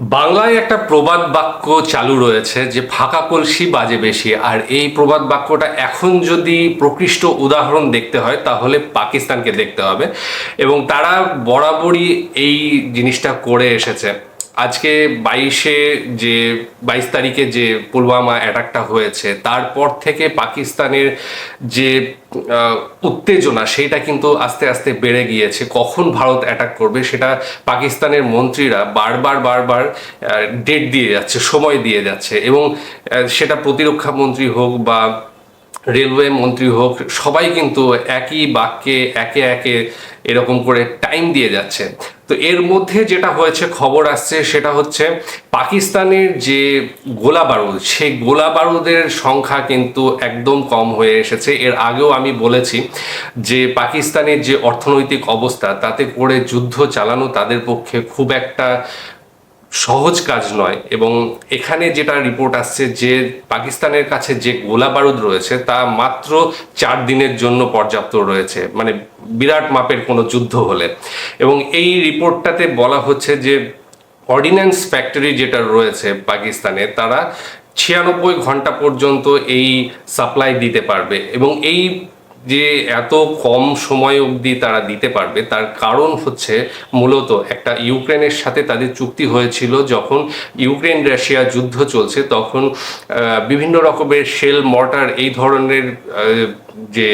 বাংলায় একটা প্রবাদ বাক্য চালু রয়েছে যে ফাঁকা কলসি বাজে বেশি। আর এই প্রবাদ বাক্যটা এখন যদি প্রকৃষ্ট উদাহরণ দেখতে হয়, তাহলে পাকিস্তানকে দেখতে হবে। এবং তারা বরাবরই এই জিনিসটা করে এসেছে। আজকে বাইশে যে, বাইশ তারিখে যে পুলওয়ামা অ্যাটাকটা হয়েছে, তারপর থেকে পাকিস্তানের যে উত্তেজনা সেটা কিন্তু আস্তে আস্তে বেড়ে গিয়েছে। কখন ভারত অ্যাটাক করবে সেটা পাকিস্তানের মন্ত্রীরা বারবার বারবার ডেট দিয়ে যাচ্ছে, সময় দিয়ে যাচ্ছে এবং সেটা প্রতিরক্ষা মন্ত্রী হোক বা রেলওয়ে মন্ত্রী হোক, সবাই কিন্তু একই বাক্যে একে একে এরকম করে টাইম দিয়ে যাচ্ছে। তো এর মধ্যে যেটা হয়েছে, খবর আসছে, সেটা হচ্ছে পাকিস্তানের যে গোলা বারুদ, সেই গোলা বারুদের সংখ্যা কিন্তু একদম কম হয়ে এসেছে। এর আগেও আমি বলেছি যে পাকিস্তানের যে অর্থনৈতিক অবস্থা, তাতে করে যুদ্ধ চালানো তাদের পক্ষে খুব একটা সহজ কাজ নয় এবং এখানে যেটা রিপোর্ট আসছে যে পাকিস্তানের কাছে যে গোলা বারুদ রয়েছে, তা মাত্র চার দিনের জন্য পর্যাপ্ত রয়েছে। মানে বিরাট মাপের কোনো যুদ্ধ হলে। এবং এই রিপোর্টটাতে বলা হচ্ছে যে অর্ডিন্যান্স ফ্যাক্টরি যেটা রয়েছে পাকিস্তানে, তারা ছিয়ানব্বই ঘণ্টা পর্যন্ত এই সাপ্লাই দিতে পারবে। এবং এই যে এত কম সময় অবধি তারা দিতে পারবে, তার কারণ হচ্ছে মূলত একটা ইউক্রেনের সাথে তাদের চুক্তি হয়েছিল যখন ইউক্রেন রাশিয়া যুদ্ধ চলছে, তখন বিভিন্ন রকমের শেল মর্টার এই ধরনের যে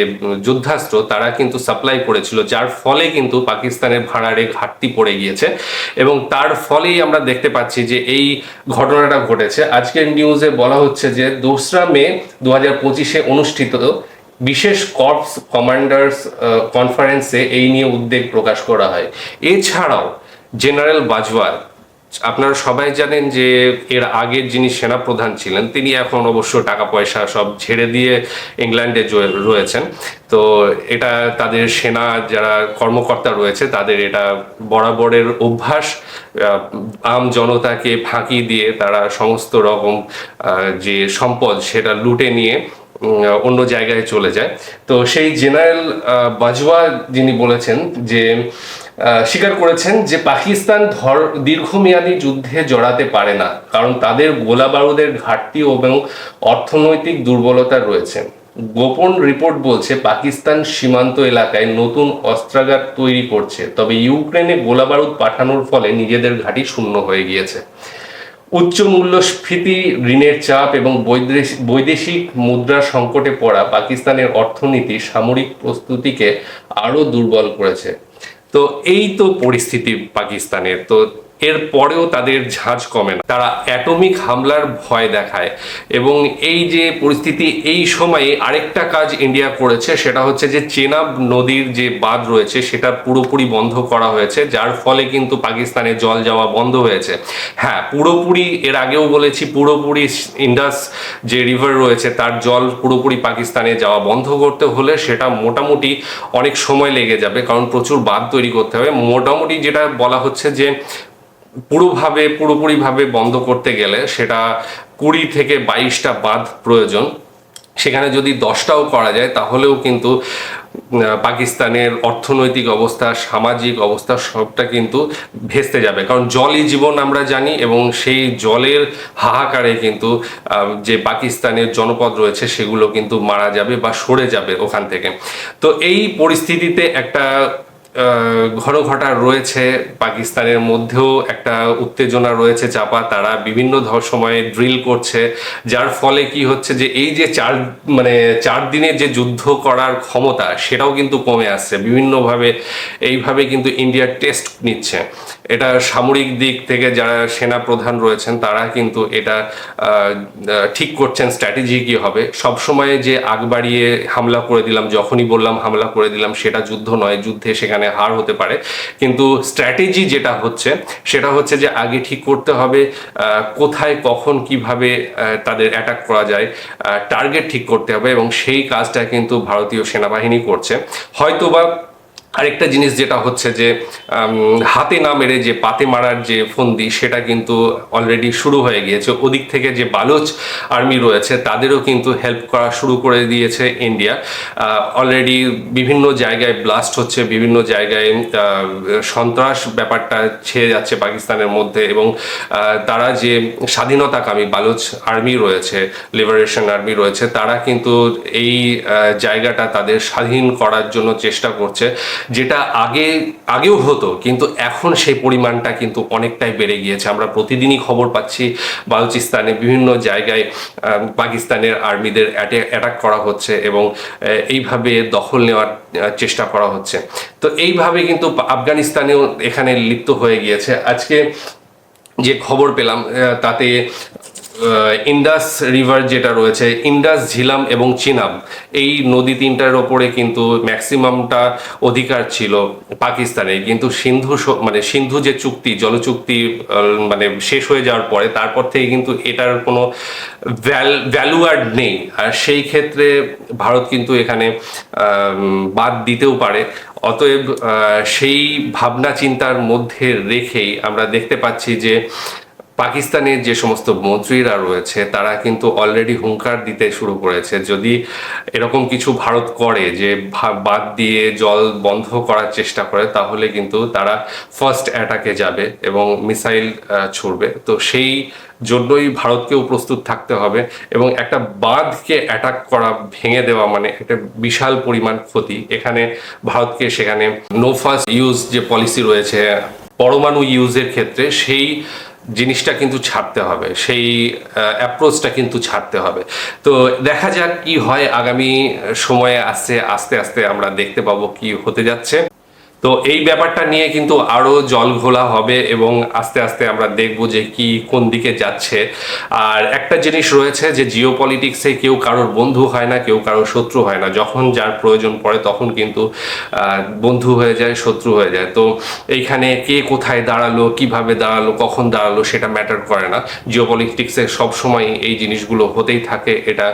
যুদ্ধাস্ত্র তারা কিন্তু সাপ্লাই করেছিল, যার ফলে কিন্তু পাকিস্তানের ভাড়ারে ঘাটতি পড়ে গিয়েছে এবং তার ফলেই আমরা দেখতে পাচ্ছি যে এই ঘটনাটা ঘটেছে। আজকের নিউজে বলা হচ্ছে যে দোসরা মে দু হাজার পঁচিশে অনুষ্ঠিত বিশেষ কর্পস কমান্ডার্স কনফারেন্সে এই নিয়ে উদ্বেগ প্রকাশ করা হয়। এছাড়াও জেনারেল বাজওয়া আপনারা সবাই জানেন যে এর আগের যিনি সেনাপ্রধান ছিলেন, তিনি এখন অবশ্য টাকা পয়সা সব ছেড়ে দিয়ে ইংল্যান্ডে রয়েছেন। তো এটা তাদের সেনা যারা কর্মকর্তা রয়েছে, তাদের এটা বরাবরের অভ্যাস। আম জনতাকে ফাঁকি দিয়ে তারা সমস্ত রকম যে সম্পদ সেটা লুটে নিয়ে অন্য জায়গায় চলে যায়। তো সেই জেনারেল বাজওয়া যিনি বলেছেন যে স্বীকার করেছেন যে পাকিস্তান ধর, দীর্ঘমেয়াদী যুদ্ধে জড়াতে পারে না, কারণ তাদের গোলা বারুদের ঘাটতি এবং অর্থনৈতিক দুর্বলতা রয়েছে। গোপন রিপোর্ট বলছে, পাকিস্তান সীমান্ত এলাকায় নতুন অস্ত্রাগার তৈরি করছে, তবে ইউক্রেনে গোলাবারুদ পাঠানোর ফলে নিজেদের ঘাঁটি শূন্য হয়ে গিয়েছে। উচ্চ মূল্যস্ফীতি, ঋণের চাপ এবং বৈদেশিক মুদ্রা সংকটে পড়া পাকিস্তানের অর্থনীতি সামরিক প্রস্তুতিকে আরও দুর্বল করেছে। তো এই তো পরিস্থিতি পাকিস্তানের। তো এর পরেও তাদের ঝাঁজ কমে না। তারা অ্যাটমিক হামলার ভয় দেখায় এবং এই যে পরিস্থিতি, এই সময়ে আরেকটা কাজ ইন্ডিয়া করেছে, সেটা হচ্ছে যে চেনাব নদীর যে বাঁধ রয়েছে, সেটা পুরোপুরি বন্ধ করা হয়েছে, যার ফলে কিন্তু পাকিস্তানে জল যাওয়া বন্ধ হয়েছে। হ্যাঁ পুরোপুরি, এর আগেও বলেছি, পুরোপুরি ইন্ডাস যে রিভার রয়েছে, তার জল পুরোপুরি পাকিস্তানে যাওয়া বন্ধ করতে হলে সেটা মোটামুটি অনেক সময় লেগে যাবে, কারণ প্রচুর বাঁধ তৈরি করতে হবে। মোটামুটি যেটা বলা হচ্ছে যে পুরোভাবে, পুরোপুরিভাবে বন্ধ করতে গেলে সেটা কুড়ি থেকে বাইশটা বাঁধ প্রয়োজন। সেখানে যদি দশটাও করা যায়, তাহলেও কিন্তু পাকিস্তানের অর্থনৈতিক অবস্থা, সামাজিক অবস্থা সবটা কিন্তু ভেস্তে যাবে। কারণ জলই জীবন আমরা জানি এবং সেই জলের হাহাকারে কিন্তু যে পাকিস্তানের জনপদ রয়েছে, সেগুলো কিন্তু মারা যাবে বা সরে যাবে ওখান থেকে। তো এই পরিস্থিতিতে একটা আহ, ঘনঘটা রয়েছে পাকিস্তানের মধ্যেও একটা উত্তেজনা রয়েছে চাপা তারা বিভিন্ন ধর সময়ে ড্রিল করছে যার ফলে কি হচ্ছে যে এই যে চার মানে চার দিনের যে যুদ্ধ করার ক্ষমতা সেটাও কিন্তু কমে আসছে বিভিন্নভাবে এইভাবে কিন্তু ইন্ডিয়া টেস্ট নিচ্ছে। এটা সামরিক দিক থেকে যারা সেনা প্রধান রয়েছেন, তারা কিন্তু এটা ঠিক করছেন স্ট্র্যাটেজি কি হবে। সবসময় যে আগ বাড়িয়ে হামলা করে দিলাম, যখনই বললাম হামলা করে দিলাম, সেটা যুদ্ধ নয়, যুদ্ধে সেখানে হার হতে পারে। কিন্তু স্ট্র্যাটেজি যেটা হচ্ছে, সেটা হচ্ছে যে আগে ঠিক করতে হবে কোথায়, কখন, কীভাবে তাদের অ্যাটাক করা যায় টার্গেট ঠিক করতে হবে এবং সেই কাজটা কিন্তু ভারতীয় সেনাবাহিনী করছে। হয়তোবা আরেকটা জিনিস যেটা হচ্ছে যে হাতে না মেরে যে পাতে মারার যে ফন্দি, সেটা কিন্তু অলরেডি শুরু হয়ে গিয়েছে। ওদিক থেকে যে বালোচ আর্মি রয়েছে, তাদেরও কিন্তু হেল্প করা শুরু করে দিয়েছে ইন্ডিয়া অলরেডি বিভিন্ন জায়গায় ব্লাস্ট হচ্ছে, বিভিন্ন জায়গায় সন্ত্রাস ব্যাপারটা ছেয়ে যাচ্ছে পাকিস্তানের মধ্যে এবং তারা যে স্বাধীনতাকামী বালোচ আর্মি রয়েছে লিবারেশন আর্মি রয়েছে, তারা কিন্তু এই জায়গাটা তাদের স্বাধীন করার জন্য চেষ্টা করছে। যেটা আগে, আগেও হতো, কিন্তু এখন সেই পরিমাণটা কিন্তু অনেকটাই বেড়ে গিয়েছে। আমরা প্রতিদিনই খবর পাচ্ছি, বালুচিস্তানে বিভিন্ন জায়গায় পাকিস্তানের আর্মিদের অ্যাটাক করা হচ্ছে এবং এইভাবে দখল নেওয়ার চেষ্টা করা হচ্ছে। তো এইভাবে কিন্তু আফগানিস্তানেও এখানে লিপ্ত হয়ে গিয়েছে। আজকে যে খবর পেলাম তাতে ইন্ডাস রিভার যেটা রয়েছে ইন্ডাস ঝিলাম এবং চিনাব, এই নদী তিনটার ওপরে কিন্তু ম্যাক্সিমামটা অধিকার ছিল পাকিস্তানের। কিন্তু সিন্ধু মানে সিন্ধু যে চুক্তি, জলচুক্তি মানে শেষ হয়ে যাওয়ার পরে তারপর থেকে কিন্তু এটার কোনো ভ্যালু আর নেই। আর সেই ক্ষেত্রে ভারত কিন্তু এখানে বাদ দিতেও পারে। অতএব সেই ভাবনা চিন্তার মধ্যে রেখেই আমরা দেখতে পাচ্ছি যে পাকিস্তানের যে সমস্ত মন্ত্রীরা রয়েছে, তারা কিন্তু অলরেডি হুঙ্কার দিতে শুরু করেছে। যদি এরকম কিছু ভারত করে যে বাদ দিয়ে জল বন্ধ করার চেষ্টা করে, তাহলে কিন্তু তারা ফার্স্ট অ্যাটাকে যাবে এবং মিসাইল ছুড়বে। তো সেই জন্যই ভারতকেও প্রস্তুত থাকতে হবে এবং একটা বাঁধকে অ্যাটাক করা, ভেঙে দেওয়া মানে একটা বিশাল পরিমাণ ক্ষতি। এখানে ভারতকে সেখানে নো ফার্স্ট ইউজ যে পলিসি রয়েছে, পরমাণু ইউজের ক্ষেত্রে সেই জিনিসটা কিন্তু ছাড়তে হবে, সেই অ্যাপ্রোচটা কিন্তু ছাড়তে হবে। তো দেখা যাক কি হয়, আগামী সময়ে আসছে আস্তে আস্তে আমরা দেখতে পাবো কি হতে যাচ্ছে। তো এই ব্যাপারটা নিয়ে কিন্তু আরও জল ঘোলা হবে এবং আস্তে আস্তে আমরা দেখব যে কি কোন দিকে যাচ্ছে। আর একটা জিনিস রয়েছে যে জিও পলিটিক্সে কেউ কারোর বন্ধু হয় না, কেউ কারোর শত্রু হয় না। যখন যার প্রয়োজন পড়ে তখন কিন্তু বন্ধু হয়ে যায়, শত্রু হয়ে যায়। তো এইখানে কে কোথায় দাঁড়াল, কীভাবে দাঁড়াল, কখন দাঁড়াল সেটা ম্যাটার করে না। জিও পলিটিক্সে সবসময় এই জিনিসগুলো হতেই থাকে। এটা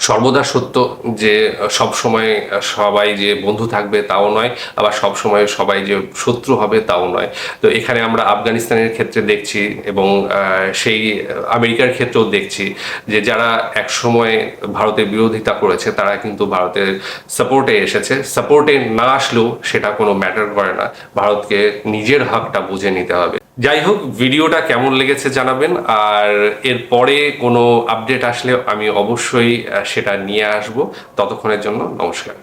সর্বদা সত্য যে সব সময় সবাই যে বন্ধু থাকবে তাও নয়, আবার সব সময় সবাই যে শত্রু হবে তাও নয়। তো এখানে আমরা আফগানিস্তানের ক্ষেত্রে দেখছি এবং সেই আমেরিকার ক্ষেত্রেও দেখছি যে, যারা এক সময় ভারতের বিরোধিতা করেছে, তারা কিন্তু ভারতের সাপোর্টে এসেছে। সাপোর্টে না আসলেও সেটা কোনো ম্যাটার করে না। ভারতকে নিজের হকটা বুঝে নিতে হবে। যাই হোক, ভিডিওটা কেমন লেগেছে জানাবেন, আর এরপরে কোনো আপডেট আসলে আমি অবশ্যই সেটা নিয়ে আসব। ততক্ষণের জন্য নমস্কার।